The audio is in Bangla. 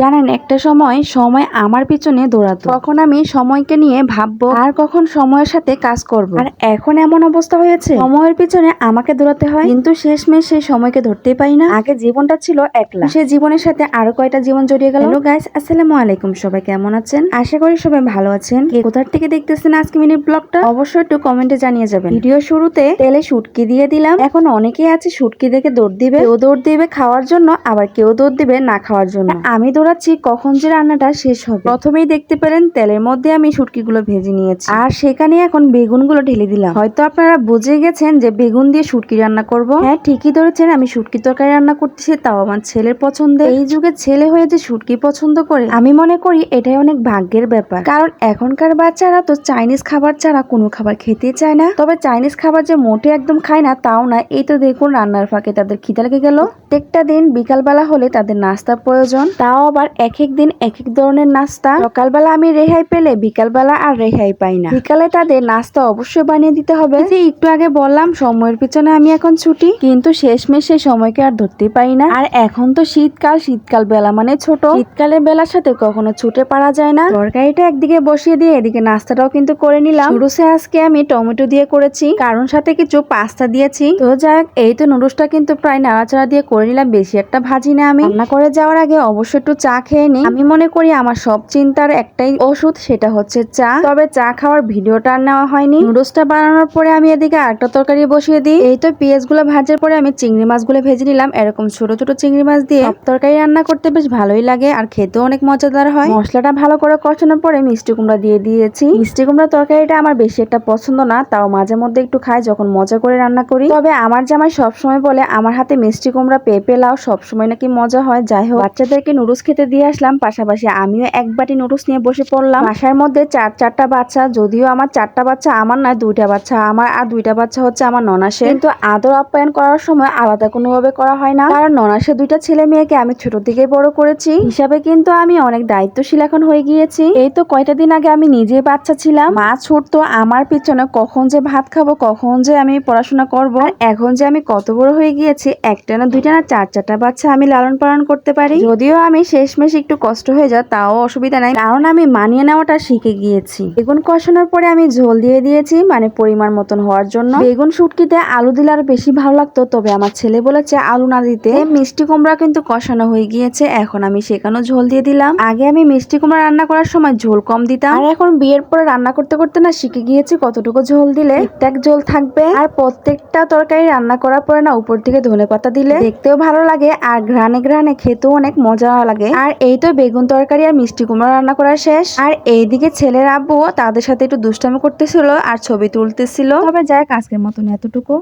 জানেন একটা সময় সময় আমার পিছনে দৌড়াতো। কখন আমি সময়কে নিয়ে ভাববো আর কখন সময়ের সাথে কাজ করব। আর এখন এমন অবস্থা হয়েছে। সময়ের পিছনে আমাকে দৌড়াতে হয়। কিন্তু শেষমেশ সেই সময়কে ধরতেই পারি না। আগে জীবনটা ছিল একলা। সেই জীবনের সাথে আরও কয়টা জীবন জড়িয়ে গেল? হ্যালো গাইস আসসালামু আলাইকুম। সবাই কেমন আছেন? আশা করি সবাই ভালো আছেন। কে কোথার থেকে দেখতেছেন আজকে মিনি ব্লগটা? অবশ্যই একটু কমেন্টে জানিয়ে যাবেন। ভিডিও শুরুতে তেলে শুটকি দিয়ে দিলাম। এখন অনেকেই আছে শুটকি দেখে দৌড় দিবে। কেউ দৌড় দিবে খাওয়ার জন্য আবার কেউ দৌড় দিবে না খাওয়ার জন্য। আমি দৌড়াচ্ছি, কখন যে রান্নাটা শেষ হবে। প্রথমেই দেখতে পেলেন তেলের মধ্যে আমি শুটকিগুলো ভেজে নিয়েছি। আর সেখানে এখন বেগুনগুলো ঢেলে দিলাম। হয়তো আপনারা বুঝে গেছেন যে বেগুন দিয়ে শুটকি রান্না করব? হ্যাঁ ঠিকই ধরেছেন, আমি শুটকি তরকারি রান্না করতেছি, তাও আমার ছেলের পছন্দের। এই যুগে ছেলে হয়ে যে শুটকি পছন্দ করে, আমি মনে করি এটাই অনেক ভাগ্যের ব্যাপার। কারণ এখনকার বাচ্চারা তো চাইনিজ খাবার ছাড়া কোনো খাবার খেতে চায় না। তবে চাইনিজ খাবার যে মোটে একদম খায় না, তাও না। এই তো দেখুন, রান্নার ফাঁকে তাদের খিদা লেগে গেল। প্রত্যেকটা দিন বিকালবেলা হলে তাদের নাস্তা প্রয়োজন। তাও আবার এক এক দিন এক এক ধরনের নাস্তা। সকালবেলা আমি রেহাই পেলে বিকালবেলা আর রেহাই পাই না। বিকালে তাদের নাস্তা অবশ্যই বানিয়ে দিতে হবে। যে একটু আগে বললাম সময়ের পিছনে আমি এখন ছুটি। কিন্তু শেষমেশ সেই সময়কে আর ধরতে পারি না। আর এখন তো শীতকাল শীতকাল বেলা মানে ছোট। শীতকালের বেলার সাথে কখনো ছুটে পারা যায় না। তরকারিটা একদিকে বসিয়ে দিয়ে এদিকে নাস্তাটাও কিন্তু করে নিলাম। শুরুতে আজকে আমি টমেটো দিয়ে করেছি। কারণ সাথে কিছু পাস্তা দিয়েছি। তো যাই হোক, এই তো নুডলসটা কিন্তু প্রায় নাড়াচাড়া দিয়ে করে নিলাম বেশি একটা ভাজি না আমি। রান্না করে যাওয়ার আগে অবশ্যই একটু চা খেয়ে নিই। আমি মনে করি আমার সব চিন্তার একটাই ওষুধ, সেটা হচ্ছে চা। তবে চা খাওয়ার ভিডিওটা নেওয়া হয়নি। নুডলসটা বানানোর পরে আমি এদিকে আরেকটা তরকারি বসিয়ে দিই। এই তো পেঁয়াজগুলো ভাজার পরে আমি চিংড়ি মাছগুলো ভেজে নিলাম। এরকম ছোট ছোট চিংড়ি মাছ দিয়ে তরকারি রান্না করতে বেশ ভালোই লাগে আর খেতেও অনেক মজাদার হয়। মশলাটা ভালো করে কষানোর পরে মিষ্টি কুমড়া দিয়ে দিয়েছি। মিষ্টি কুমড়া তরকারিটা আমার বেশি একটা পছন্দ না, তাও মাঝে মধ্যে একটু খাই যখন মজা করে রান্না করি। তবে আমার জামাই সবসময় বলে, আমার হাতে মিষ্টি কুমড়া পেঁপে লাউ সবসময় নাকি মজা হয়। যাই হোক, বাচ্চাদেরকে নুডলস দিয়ে আসলাম। পাশাপাশি আমিও এক বাটি নুডলস নিয়ে বসে পড়লাম। বাসার মধ্যে চার, চারটা বাচ্চা, যদিও আমার চারটা বাচ্চা আমার নয়, দুইটা বাচ্চা। আমার আর দুইটা বাচ্চা হচ্ছে আমার ননাসে কিন্তু আদর আপ্যায়ন করার সময় আলাদা কোনোভাবে করা হয় না। কারণ ননাসে দুইটা ছেলে মেয়েকে আমি ছোট থেকে বড় করেছি। হিসাবে কিন্তু আমি অনেক দায়িত্বশীল এখন হয়ে গিয়েছি। এই তো কয়টা দিন আগে আমি নিজে বাচ্চা ছিলাম। মা ছুটতো আমার পিছনে কখন যে ভাত খাব, কখন যে আমি পড়াশোনা করব। এখন যে আমি কত বড় হয়ে গিয়েছি একটা না দুইটা না চার, চারটা বাচ্চা আমি লালন পালন করতে পারি। যদিও আমি শেষমেশ একটু কষ্ট হয়ে যায় তাও অসুবিধা নাই। কারণ আমি মানিয়ে নেওয়াটা শিখে গিয়েছি। বেগুন কষানোর পরে আমি ঝোল দিয়ে দিয়েছি মানে পরিমাণ মতন হওয়ার জন্য। বেগুন শুটকিতে আলু দিলে আর বেশি ভালো লাগতো, তবে আমার ছেলে বলেছে আলু না দিতে। মিষ্টি কুমড়া কিন্তু কষানো হয়ে গিয়েছে, এখন আমি সেখানেও ঝোল দিয়ে দিলাম। আগে আমি মিষ্টি কুমড়া রান্না করার সময় ঝোল কম দিতাম। আর এখন বিয়ের পরে রান্না করতে করতে না শিখে গিয়েছি কতটুকু ঝোল দিলে। ঠিকঠাক ঝোল থাকবে। আর প্রত্যেকটা তরকারি রান্না করার পরে না উপর থেকে ধনে পাতা দিলে। দেখতেও ভালো লাগে, আর ঘ্রাণে ঘ্রাণে খেতেও অনেক মজা লাগে। আর এই তো বেগুন তরকারি আর মিষ্টি কুমড়া রান্না করা শেষ। আর এইদিকে ছেলের আব্বু তাদের সাথে একটু দুষ্টামি করতেছিল আর ছবি তুলতেছিল। তবে যাই হোক, আজকের মতন এতটুকু।